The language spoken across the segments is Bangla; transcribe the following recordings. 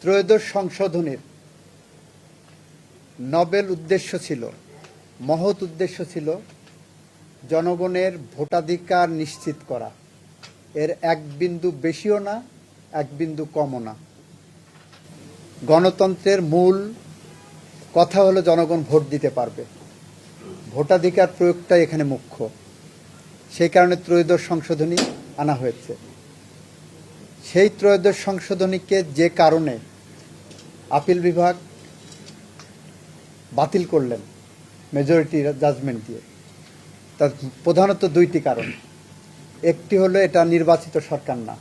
ত্রয়োদশ সংশোধনের নবেল উদ্দেশ্য ছিল, মহৎ উদ্দেশ্য ছিল জনগণের ভোটাধিকার নিশ্চিত করা। এর এক বিন্দু বেশিও না, এক বিন্দু কমও না। গণতন্ত্রের মূল কথা হলো জনগণ ভোট দিতে পারবে। ভোটাধিকার প্রয়োগটাই এখানে মুখ্য। সেই কারণে ত্রয়োদশ সংশোধনী আনা হয়েছে। সেই ত্রয়োদশ সংশোধনীকে যে কারণে আপিল বিভাগ বাতিল করলেন মেজরিটি জাজমেন্ট দিয়ে। তার প্রধানত দুইটি কারণ। একটি হলো এটা নির্বাচিত সরকার না।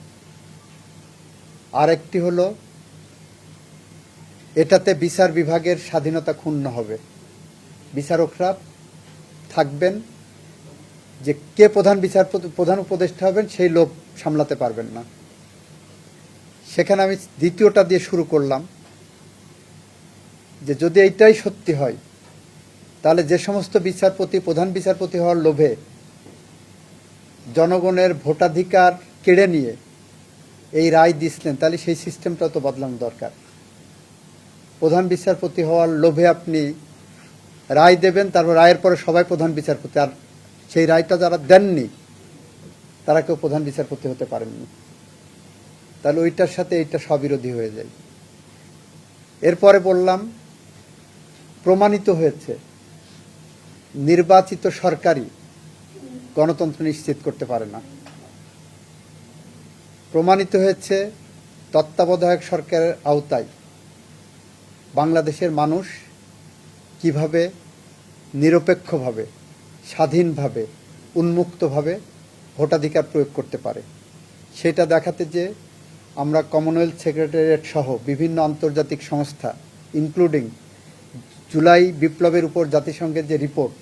আর একটি হলো এটাতে বিচার বিভাগের স্বাধীনতা ক্ষুণ্ণ হবে। বিচারকরা থাকবেন যে কে প্রধান বিচারপতি, প্রধান উপদেষ্টা হবেন সেই লোক সামলাতে পারবেন না। সেখানে আমি দ্বিতীয়টা দিয়ে শুরু করলাম। যে যদি এইটাই সত্যি হয়, তাহলে যে সমস্ত বিচারপতি, প্রধান বিচারপতি হওয়ার লোভে জনগণের ভোটাধিকার কেড়ে নিয়ে এই রায় দিচ্ছেন তাহলে সেই সিস্টেমটা তো বদলানো দরকার। প্রধান বিচারপতি হওয়ার লোভে আপনি রায় দেবেন, তারপর রায়ের পরে সবাই প্রধান বিচারপতি, আর সেই রায়টা যারা দেননি, তারা কেউ প্রধান বিচারপতি হতে পারেননি। তাহলে ওইটার সাথে এইটা স্ববিরোধী হয়ে যায়। এরপরে বললাম প্রমাণিত হয়েছে, নির্বাচিত সরকারই গণতন্ত্র নিশ্চিত করতে পারে না। প্রমাণিত হয়েছে, তত্ত্বাবধায়ক সরকারের আওতায় বাংলাদেশের মানুষ কীভাবে নিরপেক্ষভাবে, স্বাধীনভাবে, উন্মুক্তভাবে ভোটাধিকার প্রয়োগ করতে পারে। সেটা দেখাতে যে আমরা কমনওয়েলথ সেক্রেটারিয়েট সহ বিভিন্ন আন্তর্জাতিক সংস্থা ইনক্লুডিং জুলাই বিপ্লবের উপর জাতিসংঘের যে রিপোর্ট,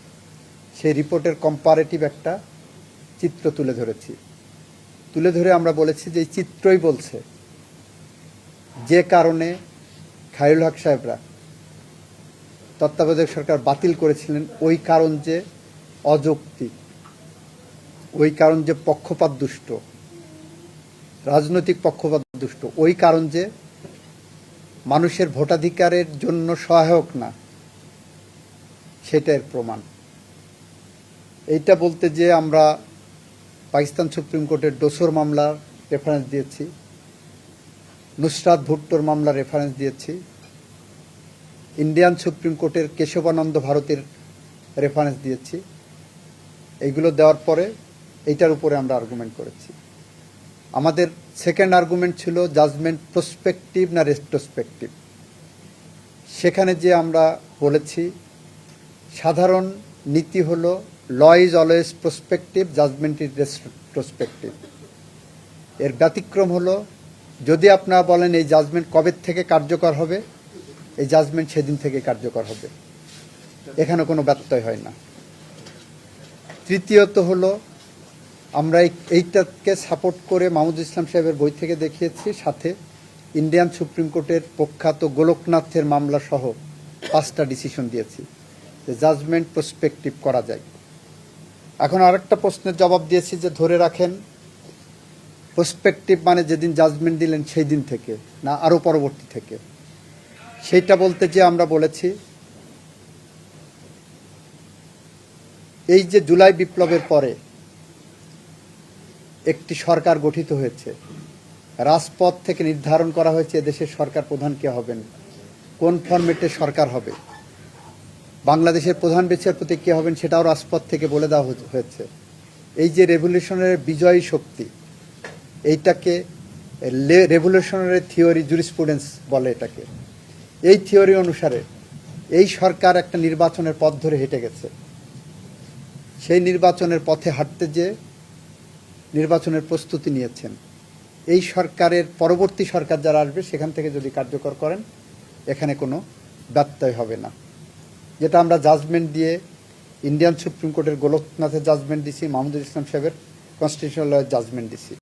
সেই রিপোর্টের কম্পারেটিভ একটা চিত্র তুলে ধরেছি। তুলে ধরে আমরা বলেছি যে চিত্রই বলছে যে কারণে খায়রুল হক সাহেবরা তত্ত্বাবধায়ক সরকার বাতিল করেছিলেন, ওই কারণ যে অযৌক্তিক, ওই কারণ যে পক্ষপাত দুষ্ট, রাজনৈতিক পক্ষপাত দুষ্ট, ওই কারণ যে মানুষের ভোটাধিকারের জন্য সহায়ক না। সেটার প্রমাণ। এইটা বলতে যে আমরা পাকিস্তান সুপ্রিম কোর্টের ডোসর মামলার রেফারেন্স দিয়েছি, নুসরাত ভুট্টোর মামলার রেফারেন্স দিয়েছি, ইন্ডিয়ান সুপ্রিম কোর্টের কেশবানন্দ ভারতের রেফারেন্স দিয়েছি। এইগুলো দেওয়ার পরে এইটার উপরে আমরা আর্গুমেন্ট করেছি। আমাদের সেকেন্ড আর্গুমেন্ট ছিল জাজমেন্ট প্রসপেক্টিভ না রেস্ট্রোস্পেক্টিভ সেখানে যে আমরা বলেছি সাধারণ নীতি হলো law is always prospective judgment is retrospective এর ব্যতিক্রম হলো, যদি আপনারা বলেন এই জাজমেন্ট কবে থেকে কার্যকর হবে, এই জাজমেন্ট সেদিন থেকে কার্যকর হবে। এখানে কোনো ব্যত্যয় হয় না। তৃতীয়ত হলো, আমরা এই- এইটাকে সাপোর্ট করে মাহমুদ ইসলাম সাহেবের বই থেকে দেখিয়েছি, সাথে ইন্ডিয়ান সুপ্রিম কোর্টের প্রখ্যাত গোলকনাথের মামলা সহ পাঁচটা ডিসিশন দিয়েছি। জাজমেন্ট প্রসপেক্টিভ করা যায়। এখন আরেকটা প্রশ্নের জবাব দিয়েছি যে ধরে রাখেন প্রসপেক্টিভ মানে যেদিন জাজমেন্ট দিলেন সেই দিন থেকে, না আরও পরবর্তী থেকে। সেইটা বলতে যে আমরা বলেছি, এই যে জুলাই বিপ্লবের পরে একটি সরকার গঠিত হয়েছে, রাজপথ থেকে নির্ধারণ করা হয়েছে দেশের সরকার প্রধান কে হবেন, কোন ফরম্যাটে সরকার হবে বাংলাদেশের প্রধান বিচারপতি কে হবেন সেটাও রাজপথ থেকে বলে দেওয়া হয়েছে। এই যে রেভলিউশনের বিজয়ী শক্তি, এইটাকে রেভলিউশনারি থিওরি জুরিসপ্রুডেন্স বলে এটাকে। এই থিওরি অনুসারে এই সরকার একটা নির্বাচনের পথ ধরে হেঁটে গেছে। সেই নির্বাচনের পথে হাঁটতে যে নির্বাচনের প্রস্তুতি নিয়েছেন, এই সরকারের পরবর্তী সরকার যারা আসবে সেখান থেকে যদি কার্যকর করেন, এখানে কোনো ব্যত্যয় হবে না। যেটা আমরা জাজমেন্ট দিয়ে ইন্ডিয়ান সুপ্রিম কোর্টের গোলকনাথের জাজমেন্ট দিছি, মাহমুদুল ইসলাম সাহেবের কনস্টিটিউশনাল লয়ের জাজমেন্ট দিছি।